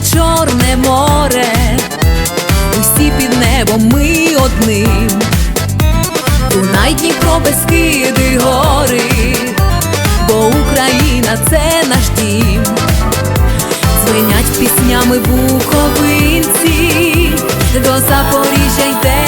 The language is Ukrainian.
чорне море, усі під небом ми одним. Дунай, Дніпро, Бескиди, гори, бо Україна це наш дім. звинять піснями буковинці, до Запоріжжя йде